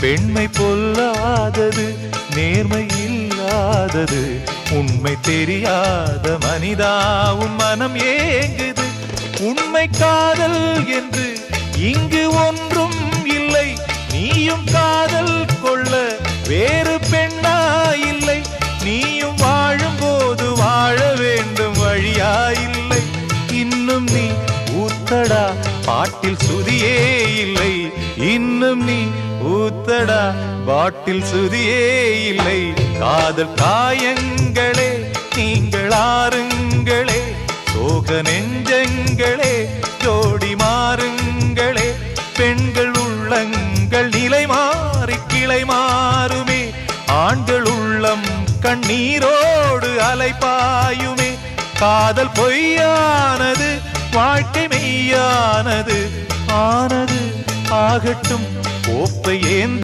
பெண்மை பொல்லாதது நேர்மை இல்லாதது உண்மை தெரியாத மனிதாவும் மனம் ஏங்குது. உண்மை காதல் என்று இங்கு ஒன்றும் இல்லை. நீயும் காதல் கொள்ள வேறு பெண்ணா இல்லை. நீயும் வாழும்போது வாழ வேண்டும் வழியா இல்லை. இன்னும் நீ ஊத்தடா பாட்டில் சுதியே இல்லை. இன்னும் நீ ஊத்தடா பாட்டில் சுதியே இல்லை. காதல் காயங்களே நீங்கள் ஆறுங்களே. சோக நெஞ்சங்களே ஜோடி மாறுங்களே. பெண்கள் உள்ளங்கள் நிலை மாறி கிளை மாறுமே. ஆண்கள் உள்ளம் கண்ணீரோடு அலைப்பாயுமே காதல் பொய்யானது வாழ்க்கை மெய்யானது. ஆனது ஆகட்டும். கோப்பை ஏந்த